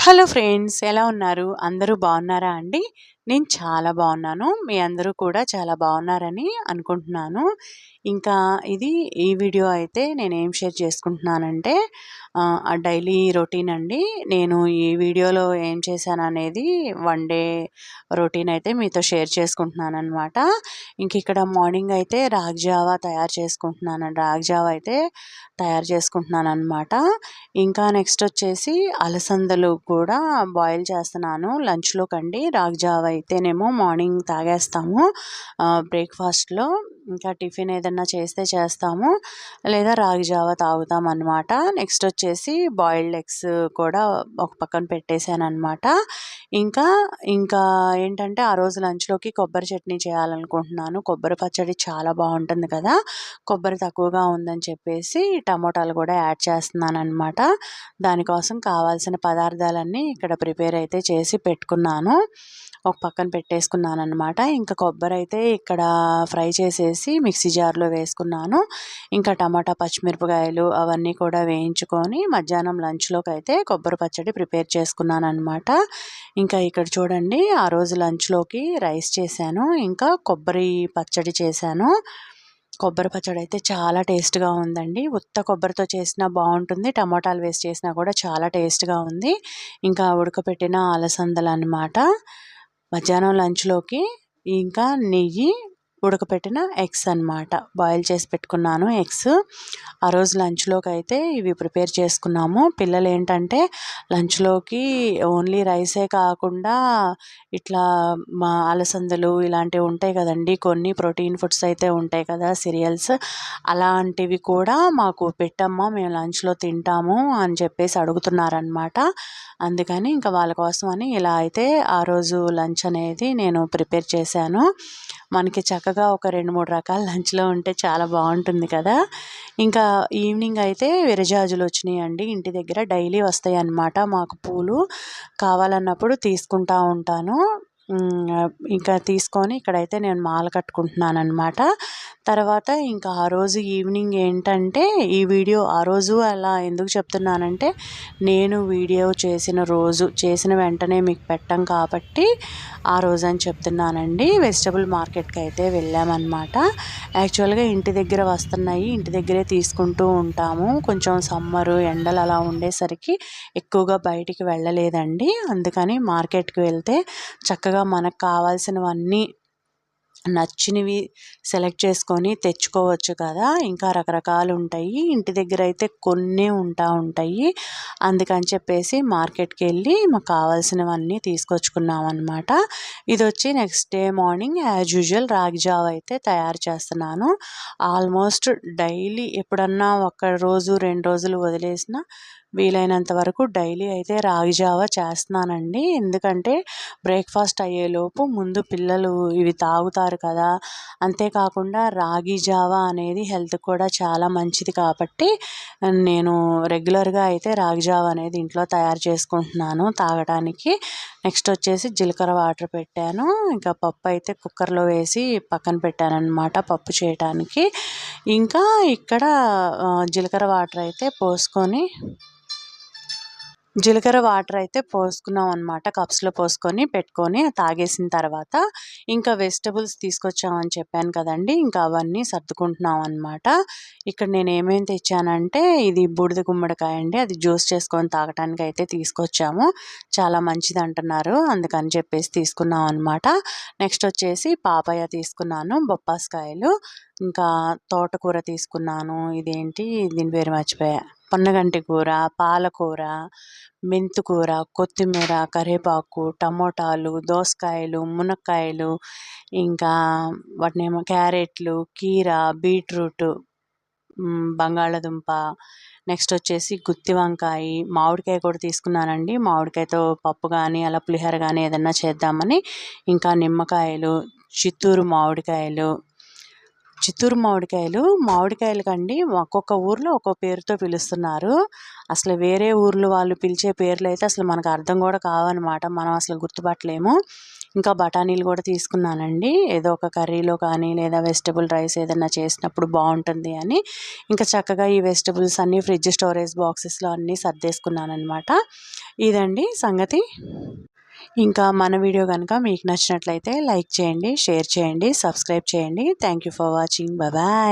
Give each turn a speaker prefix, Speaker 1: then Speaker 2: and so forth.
Speaker 1: Hello friends ఎలా ఉన్నారు? అందరూ బాగున్నారా అండి? నేను చాలా బాగున్నాను. మీ అందరూ కూడా చాలా బాగున్నారని అనుకుంటున్నాను. ఇంకా ఇది ఈ వీడియో అయితే నేను ఏం షేర్ చేసుకుంటున్నానంటే డైలీ రొటీన్ అండి. నేను ఈ వీడియోలో ఏం చేశాను అనేది వన్ డే రొటీన్ అయితే మీతో షేర్ చేసుకుంటున్నాను అనమాట ఇంక ఇక్కడ మార్నింగ్ అయితే రాగ్జావా తయారు చేసుకుంటున్నాను. రాగ్జావా అయితే తయారు చేసుకుంటున్నాను అనమాట ఇంకా నెక్స్ట్ వచ్చేసి అలసందలు కూడా బాయిల్ చేస్తున్నాను. లంచ్లో కండి రాగ్జావా అయితేనేమో మార్నింగ్ తాగేస్తాము. బ్రేక్ఫాస్ట్లో ఇంకా టిఫిన్ ఏదన్నా చేస్తే చేస్తాము. లేదా రాగి జావా తాగుతాం అనమాట నెక్స్ట్ వచ్చేసి బాయిల్డ్ ఎగ్స్ కూడా ఒక పక్కన పెట్టేశాను అనమాట ఇంకా ఇంకా ఏంటంటే ఆ రోజు లంచ్లోకి కొబ్బరి చట్నీ చేయాలనుకుంటున్నాను. కొబ్బరి పచ్చడి చాలా బాగుంటుంది కదా. కొబ్బరి తక్కువగా ఉందని చెప్పేసి టమోటాలు కూడా యాడ్ చేస్తున్నాను అనమాట దానికోసం కావాల్సిన పదార్థాలన్నీ ఇక్కడ ప్రిపేర్ అయితే చేసి పెట్టుకున్నాను. ఒక పక్కన పెట్టేసుకున్నాను అనమాట ఇంకా కొబ్బరి అయితే ఇక్కడ ఫ్రై చేసేసి మిక్సీ జార్లో వేసుకున్నాను. ఇంకా టమాటా పచ్చిమిరపకాయలు అవన్నీ కూడా వేయించుకొని మధ్యాహ్నం లంచ్లోకి అయితే కొబ్బరి పచ్చడి ప్రిపేర్ చేసుకున్నాను అనమాట ఇంకా ఇక్కడ చూడండి ఆ రోజు లంచ్లోకి రైస్ చేశాను. ఇంకా కొబ్బరి పచ్చడి చేశాను. కొబ్బరి పచ్చడి అయితే చాలా టేస్ట్గా ఉందండి. ఉత్త కొబ్బరితో చేసినా బాగుంటుంది. టమాటాలు వేసి చేసినా కూడా చాలా టేస్ట్గా ఉంది. ఇంకా ఉడకపెట్టిన అలసందలు అనమాట మధ్యాహ్నం లంచ్లోకి ఇంకా నెయ్యి ఉడకపెట్టిన ఎగ్స్ అనమాట బాయిల్ చేసి పెట్టుకున్నాను ఎగ్స్. ఆ రోజు లంచ్లోకి అయితే ఇవి ప్రిపేర్ చేసుకున్నాము. పిల్లలు ఏంటంటే లంచ్లోకి ఓన్లీ రైసే కాకుండా ఇట్లా మా అలసందలు ఇలాంటివి ఉంటాయి కదండి. కొన్ని ప్రోటీన్ ఫుడ్స్ అయితే ఉంటాయి కదా సీరియల్స్. అలాంటివి కూడా మాకు పెట్టమ్మా మేము లంచ్లో తింటాము అని చెప్పేసి అడుగుతున్నారనమాట అందుకని ఇంకా వాళ్ళ కోసం అని ఇలా అయితే ఆ రోజు లంచ్ అనేది నేను ప్రిపేర్ చేశాను. మనకి చక్క చక్కగా ఒక రెండు మూడు రకాల లంచ్లో ఉంటే చాలా బాగుంటుంది కదా. ఇంకా ఈవినింగ్ అయితే విరజాజులు వచ్చినాయి అండి ఇంటి దగ్గర డైలీ వస్తాయి అన్నమాట మాకు పూలు. కావాలన్నప్పుడు తీసుకుంటా ఉంటాను. ఇంకా తీసుకొని ఇక్కడైతే నేను మాల కట్టుకుంటున్నాను అనమాట తర్వాత ఇంకా ఆ రోజు ఈవినింగ్ ఏంటంటే ఈ వీడియో ఆ రోజు అలా ఎందుకు చెప్తున్నానంటే నేను వీడియో చేసిన రోజు చేసిన వెంటనే మీకు పెట్టాం కాబట్టి ఆ రోజు అని చెప్తున్నానండి. వెజిటబుల్ మార్కెట్కి అయితే వెళ్ళామన్నమాట. యాక్చువల్గా ఇంటి దగ్గర వస్తున్నాయి ఇంటి దగ్గరే తీసుకుంటూ ఉంటాము. కొంచెం సమ్మరు ఎండలు అలా ఉండేసరికి ఎక్కువగా బయటికి వెళ్ళలేదండి. అందుకని మార్కెట్కి వెళ్తే చక్కగా మనకు కావాల్సినవన్నీ నచ్చినవి సెలెక్ట్ చేసుకొని తెచ్చుకోవచ్చు కదా. ఇంకా రకరకాలు ఉంటాయి ఇంటి దగ్గర అయితే కొన్ని ఉంటా ఉంటాయి. అందుకని చెప్పేసి మార్కెట్కి వెళ్ళి మాకు కావాల్సినవన్నీ తీసుకొచ్చుకున్నాం అనమాట ఇది వచ్చి next day morning as usual ragi జావ అయితే తయారు చేస్తున్నాను. ఆల్మోస్ట్ డైలీ ఎప్పుడన్నా ఒక రోజు రెండు రోజులు వదిలేసిన వీలైనంత వరకు డైలీ అయితే రాగి జావ చేస్తున్నానండి. ఎందుకంటే బ్రేక్ఫాస్ట్ అయ్యేలోపు ముందు పిల్లలు ఇవి తాగుతారు కదా అంతేకాకుండా రాగి జావ అనేది హెల్త్ కూడా చాలా మంచిది కాబట్టి నేను రెగ్యులర్గా అయితే రాగి జావ అనేది ఇంట్లో తయారు చేసుకుంటున్నాను తాగడానికి నెక్స్ట్ వచ్చేసి జీలకర్ర వాటర్ పెట్టాను. ఇంకా పప్పు అయితే కుక్కర్లో వేసి పక్కన పెట్టాను అనమాట పప్పు చేయడానికి ఇంకా ఇక్కడ జీలకర్ర వాటర్ అయితే పోసుకొని జీలకర్ర వాటర్ అయితే పోసుకున్నాం అనమాట కప్స్లో పోసుకొని పెట్టుకొని తాగేసిన తర్వాత ఇంకా వెజిటబుల్స్ తీసుకొచ్చామని చెప్పాను కదండి. ఇంకా అవన్నీ సర్దుకుంటున్నాం అనమాట ఇక్కడ నేను ఏమేమి తెచ్చానంటే ఇది బూడిద గుమ్మడికాయ అండి. అది జ్యూస్ చేసుకొని తాగటానికి అయితే తీసుకొచ్చాము. చాలా మంచిది అంటున్నారు. అందుకని చెప్పేసి తీసుకున్నాం అనమాట నెక్స్ట్ వచ్చేసి పాపయ్య తీసుకున్నాను బొప్పాస్కాయలు. ఇంకా తోటకూర తీసుకున్నాను. ఇదేంటి? దీని పేరు మర్చిపోయా. పొన్నగంటి కూర పాలకూర మెంతికూర కొత్తిమీర కరివేపాకు టమోటాలు దోసకాయలు మునక్కాయలు ఇంకా వాటినేమో క్యారెట్లు కీర బీట్రూట్ బంగాళదుంప. నెక్స్ట్ వచ్చేసి గుత్తి వంకాయ. మామిడికాయ కూడా తీసుకున్నానండి. మామిడికాయతో పప్పు కానీ అలా పులిహోర కానీ ఏదన్నా చేద్దామని. ఇంకా నిమ్మకాయలు చిత్తూరు మామిడికాయలు చిత్తూరు మామిడికాయలు. మామిడికాయలు కండి ఒక్కొక్క ఊర్లో ఒక్కొక్క పేరుతో పిలుస్తున్నారు. అసలు వేరే ఊర్లో వాళ్ళు పిలిచే పేర్లు అయితే అసలు మనకు అర్థం కూడా కావన్నమాట మనం అసలు గుర్తుపట్టలేము. ఇంకా బఠానీలు కూడా తీసుకున్నానండి. ఏదో ఒక కర్రీలో కానీ లేదా వెజిటబుల్ రైస్ ఏదైనా చేసినప్పుడు బాగుంటుంది అని. ఇంకా చక్కగా ఈ వెజిటబుల్స్ అన్నీ ఫ్రిడ్జ్ స్టోరేజ్ బాక్సెస్లో అన్నీ సర్దేసుకున్నాను అనమాట ఇదండి సంగతి. ఇంకా మన వీడియో కనుక మీకు నచ్చినట్లయితే లైక్ చేయండి షేర్ చేయండి సబ్స్క్రైబ్ చేయండి. Thank you for watching bye